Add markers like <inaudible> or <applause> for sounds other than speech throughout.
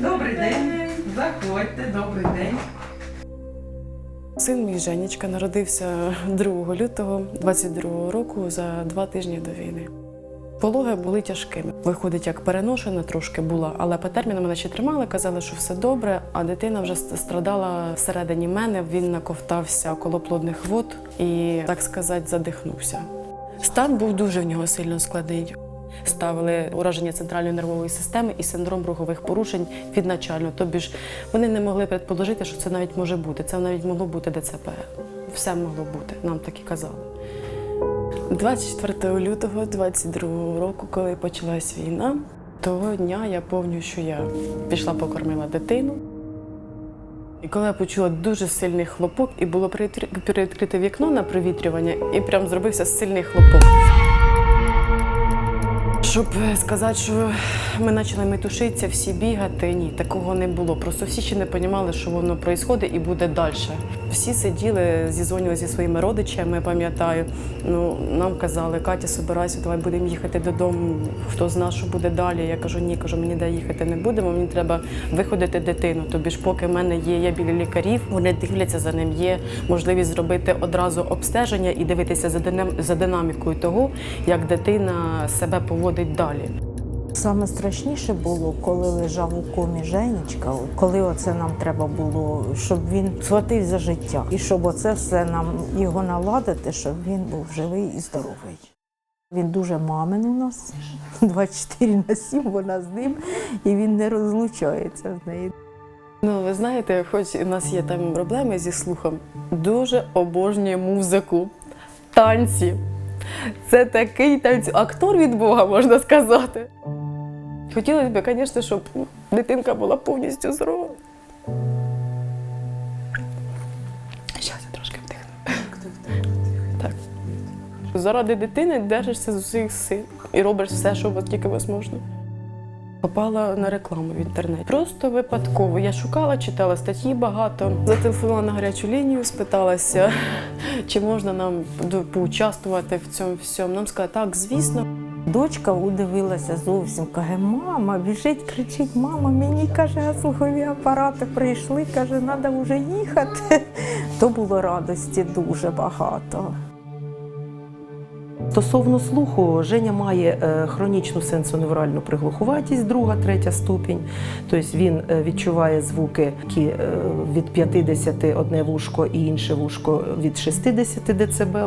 Добрий день. Заходьте, добрий день. Син мій Женечка народився 2 лютого 22 року за два тижні до війни. Пологи були тяжкими. Виходить, як переношена трошки була, але по термінам мене ще тримали, казали, що все добре. А дитина вже страдала всередині мене. Він наковтався коло плодних вод і, так сказати, задихнувся. Стан був дуже в нього сильно складний. Ставили ураження центральної нервової системи і синдром рухових порушень відначально. Тобі ж вони не могли предположити, що це навіть може бути. Це навіть могло бути ДЦП. Все могло бути, нам так і казали. 24 лютого 22 року, коли почалась війна, того дня я пам'ятаю, що я пішла покормила дитину. І коли я почула дуже сильний хлопок, і було приоткрите вікно на провітрювання, і прям зробився сильний хлопок. Щоб е, сказати, що ми почали метушитися, всі бігати, ні, такого не було. Просто всі ще не розуміли, що воно відбувається і буде далі. Всі сиділи, зізвонювали зі своїми родичами, пам'ятаю. Ну, нам казали, Катя, собирайся, давай будемо їхати додому. Хто знає, що буде далі. Я кажу, ні, кажу, мені де їхати не будемо. Мені треба виходити дитину. Тобі ж, поки в мене є, я біля лікарів, вони дивляться за ним. Є можливість зробити одразу обстеження і дивитися за динамікою того, як дитина себе поводить далі. Саме страшніше було, коли лежав у комі Женечка, коли оце нам треба було, щоб він схватив за життя. І щоб оце все нам його наладити, щоб він був живий і здоровий. Він дуже мамин у нас, <laughs> 24 на 7 вона з ним, і він не розлучається з нею. Ну, ви знаєте, хоч у нас є там проблеми зі слухом, дуже обожнює музику, танці. Це такий танцю актор від Бога, можна сказати. Хотілося б, звісно, щоб дитинка була повністю здорова. Зараз я трошки вдихну. Так. Заради дитини держишся з усіх сил і робиш все, що тільки можна. Попала на рекламу в інтернеті. Просто випадково. Я шукала, читала статті багато. Зателефонувала на гарячу лінію, спиталася, чи можна нам поучаствувати в цьому всьому. Нам сказали, так, звісно. Дочка удивилася зовсім, каже, мама, біжить, кричить, мама, мені каже, слухові апарати прийшли, каже, треба вже їхати. То було радості дуже багато. Стосовно слуху, Женя має е, хронічну сенсоневральну приглухуватість, друга, третя ступінь. Тобто він е, відчуває звуки, які е, від 50 одне вушко і інше вушко від 60 дБ.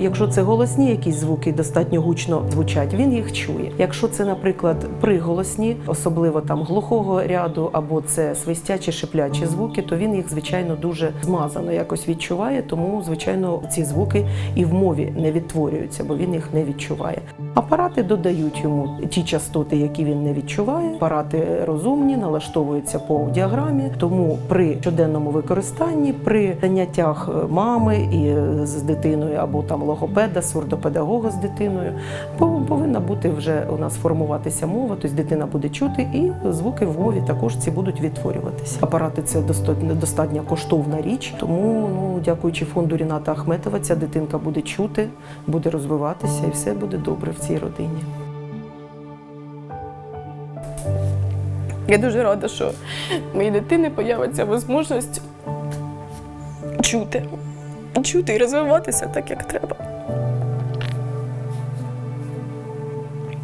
Якщо, це голосні якісь звуки достатньо гучно звучать, він їх чує. Якщо це, наприклад, приголосні, особливо там глухого ряду, або це свистячі шиплячі звуки, то він їх, звичайно, дуже змазано якось відчуває, тому, звичайно, ці звуки і в мові не відтворюються, бо він їх не відчуває. Апарати додають йому ті частоти, які він не відчуває. Апарати розумні, налаштовуються по діаграмі. Тому при щоденному використанні, при заняттях е, мами і е, з дитиною або там логопеда, сурдопедагога з дитиною, повинна бути вже у нас формуватися мова, тобто дитина буде чути, і звуки в мові також ці будуть відтворюватися. Апарати це достатньо достатньо коштовна річ, тому ну дякуючи фонду Ріната Ахметова, ця дитинка буде чути, буде розвиватися, і все буде добре в цій родині. Я дуже рада, що моїй дитини з'явиться можливість чути, чути і розвиватися так, як треба.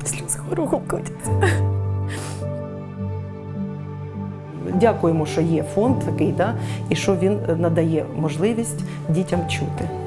Сльози горохом котяться. Дякуємо, що є фонд такий, да, і що він надає можливість дітям чути.